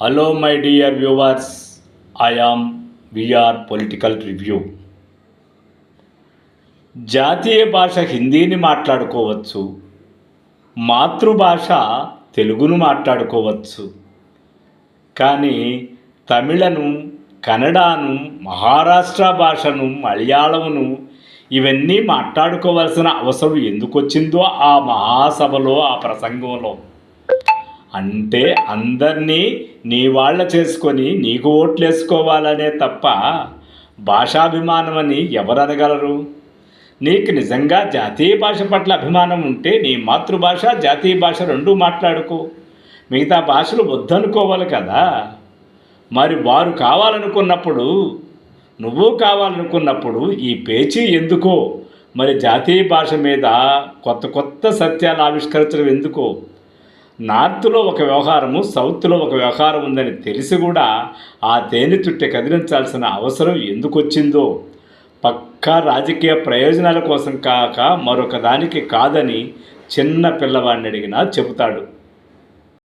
Hello my dear viewers I am VR political review జాతీయ భాష హిందీని మాట్లాడుకోవచ్చు. మాతృభాష తెలుగును మాట్లాడుకోవచ్చు. కానీ తమిళను కన్నడను మహారాష్ట్ర భాషను మలయాళమును ఇవన్నీ మాట్లాడుకోవాల్సిన అవసరం ఎందుకు వచ్చిందో ఆ మహాసభలో ఆ ప్రసంగంలో. అంటే అందరినీ నీ వాళ్ళ చేసుకొని నీకు ఓట్లు వేసుకోవాలనే తప్ప భాషాభిమానం అని ఎవరు అనగలరు నీకు నిజంగా జాతీయ భాష పట్ల అభిమానం ఉంటే నీ మాతృభాష జాతీయ భాష రెండూ మాట్లాడుకో. మిగతా భాషలు వద్దనుకోవాలి కదా. మరి వారు కావాలనుకున్నప్పుడు నువ్వు కావాలనుకున్నప్పుడు ఈ పేచీ ఎందుకో? మరి జాతీయ భాష మీద కొత్త కొత్త సత్యాలు ఆవిష్కరించడం ఎందుకో? నార్త్లో ఒక వ్యవహారము సౌత్లో ఒక వ్యవహారం ఉందని తెలిసి కూడా ఆ తేనె చుట్టె కదిలించాల్సిన అవసరం ఎందుకు వచ్చిందో పక్కా రాజకీయ ప్రయోజనాల కోసం కాక మరొక దానికి కాదని చిన్న పిల్లవాడిని అడిగినా చెబుతాడు.